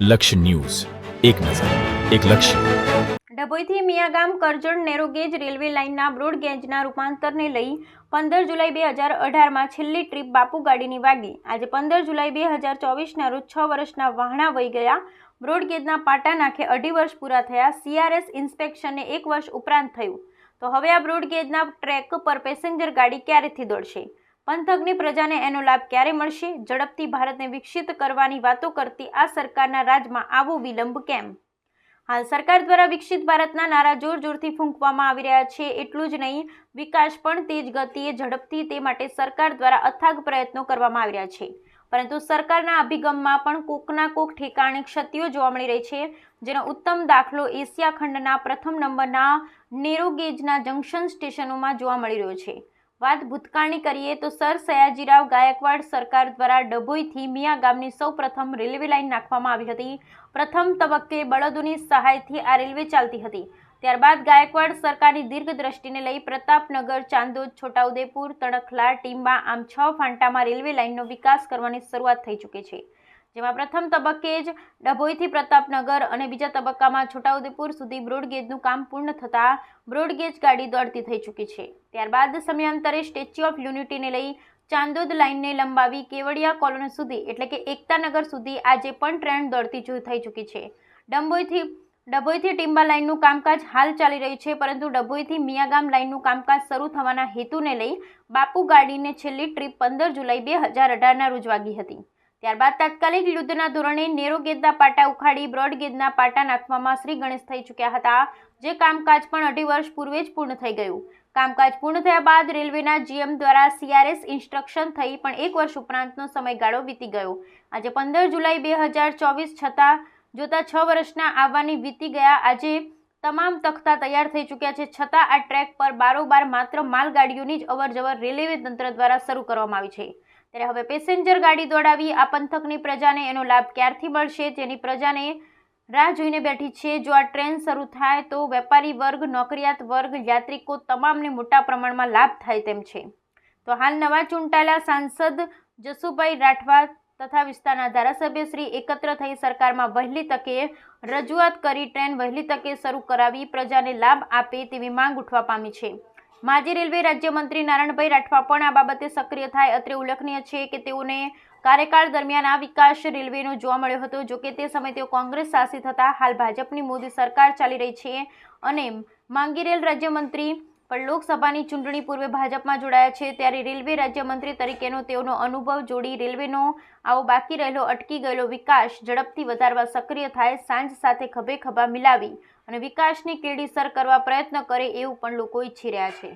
લક્ષ્ય ન્યૂઝ. એક નજર, એક લક્ષ્ય. ડભોઈથી Miyagam Karjan narrow gauge railway લાઇનના બ્રોડગેજના રૂપાંતરને લઈ પંદર જુલાઈ બે હજાર અઢારમાં છેલ્લી ટ્રીપ બાપુ ગાડીની વાગી. આજે પંદર જુલાઈ બે હજાર ચોવીસના રોજ છ વર્ષના વહાણા વહી ગયા. બ્રોડગેજના પાટા નાખે અઢી વર્ષ પૂરા થયા. સીઆરએસ ઇન્સ્પેક્શનને એક વર્ષ ઉપરાંત થયું. તો હવે આ બ્રોડગેજના ટ્રેક પર પેસેન્જર ગાડી ક્યારેથી દોડશે? પંથકની પ્રજાને એનો લાભ ક્યારે મળશે? ઝડપથી ભારતને વિકસિત કરવાની વાતો કરતી આ સરકારના રાજમાં આવો વિલંબ કેમ? હાલ સરકાર દ્વારા વિકસિત ભારતના નારા જોર જોરથી ફૂંકવામાં આવી રહ્યા છે, એટલું જ નહીં, વિકાસ પણ તેજ ગતિએ ઝડપથી તે માટે સરકાર દ્વારા અથાગ પ્રયત્નો કરવામાં આવી રહ્યા છે. પરંતુ સરકારના અભિગમમાં પણ કોકના કોક ઠેકાણે ક્ષતિઓ જોવા મળી રહી છે. જેનો ઉત્તમ દાખલો એશિયા ખંડના પ્રથમ નંબરના નેરોગેજના જંકશન સ્ટેશનોમાં જોવા મળી રહ્યો છે. વાત ભૂતકાળની કરીએ તો સર સયાજીરાવ ગાયકવાડ સરકાર દ્વારા ડભોઈથી મિયા ગામની સૌ પ્રથમ રેલવે લાઇન નાખવામાં આવી હતી. પ્રથમ તબક્કે બળદોની સહાયથી આ રેલવે ચાલતી હતી. ત્યારબાદ ગાયકવાડ સરકારની દીર્ઘ દ્રષ્ટિને લઈ પ્રતાપનગર, ચાંદોદ, છોટાઉદેપુર, તણખલા, ટીંબા, આમ છ ફાંટામાં રેલવે લાઇનનો વિકાસ કરવાની શરૂઆત થઈ ચૂકી છે. જેમાં પ્રથમ તબક્કે જ ડભોઈથી પ્રતાપનગર અને બીજા તબક્કામાં છોટાઉદેપુર સુધી બ્રોડગેજનું કામ પૂર્ણ થતાં બ્રોડગેજ ગાડી દોડતી થઈ ચૂકી છે. ત્યારબાદ સમયાંતરે સ્ટેચ્યુ ઓફ યુનિટીને લઈ ચાંદોદ લાઇનને લંબાવી કેવડિયા કોલોની સુધી એટલે કે એકતાનગર સુધી આજે પણ ટ્રેન દોડતી થઈ ચૂકી છે. ડંબોઈથી ડભોઈથી ટીંબા લાઇનનું કામકાજ હાલ ચાલી રહ્યું છે, પરંતુ ડભોઈથી મિયાગામ લાઇનનું કામકાજ શરૂ થવાના હેતુને લઈ બાપુ ગાડીને છેલ્લી ટ્રીપ પંદર જુલાઈ બે હજાર અઢારના રોજ વાગી હતી. ત્યારબાદ તાત્કાલિક યુદ્ધના ધોરણે નેરો ગેદના પાટા ઉખાડી, બ્રોડ ગેદના પાટા નાખવામાં શ્રી ગણેશ થઈ ચૂક્યા હતા, જે કામકાજ પણ અઢી વર્ષ પૂર્વે જ પૂર્ણ થઈ ગયું. કામકાજ પૂર્ણ થયા બાદ રેલવેના જીએમ દ્વારા સીઆરએસ ઇન્સ્ટ્રક્શન થઈ પણ એક વર્ષ ઉપરાંતનો સમયગાળો વીતી ગયો. આજે પંદર જુલાઈ બે હજાર ચોવીસ છતાં જોતા છ વર્ષના આવવાની વીતી ગયા, આજે તમામ તખતા તૈયાર થઈ ચૂક્યા છે. છતાં આ ટ્રેક પર બારોબાર માત્ર માલગાડીઓની જ અવરજવર રેલવે તંત્ર દ્વારા શરૂ કરવામાં આવી છે. ત્યારે હવે પેસેન્જર ગાડી દોડાવી આ પંથકની પ્રજાને એનો લાભ ક્યારથી મળશે? તેની પ્રજાને રાહ જોઈને બેઠી છે. જો આ ટ્રેન શરૂ થાય તો વેપારી વર્ગ, નોકરિયાત વર્ગ, યાત્રિકો તમામને મોટા પ્રમાણમાં લાભ થાય તેમ છે. તો હાલ નવા ચૂંટાયેલા સાંસદ જસુભાઈ રાઠવા તથા વિસ્તારના ધારાસભ્ય શ્રી એકત્ર થઈ સરકારમાં વહેલી તકે રજૂઆત કરી, ટ્રેન વહેલી તકે શરૂ કરાવી, પ્રજાને લાભ આપે તેવી માંગ ઉઠવા પામી છે. માજી રેલવે રાજ્યમંત્રી નારાયણભાઈ રાઠવા પણ આ બાબતે સક્રિય થાય. અત્રે ઉલ્લેખનીય છે કે તેઓને કાર્યકાળ દરમિયાન આ વિકાસ રેલવેનો જોવા મળ્યો હતો. જોકે તે સમયે તેઓ કોંગ્રેસ શાસિત હતા. હાલ ભાજપની મોદી સરકાર ચાલી રહી છે અને માંગી રેલ રાજ્યમંત્રી પણ લોકસભાની ચૂંટણી પૂર્વે ભાજપમાં જોડાયા છે, ત્યારે રેલવે રાજ્યમંત્રી તરીકેનો તેઓનો અનુભવ જોડી રેલવેનો આવો બાકી રહેલો અટકી ગયેલો વિકાસ ઝડપથી વધારવા સક્રિય થાય, સાંજ સાથે ખભે ખભા મિલાવી અને વિકાસની કેડી સર કરવા પ્રયત્ન કરે એવું પણ લોકો ઈચ્છી રહ્યા છે.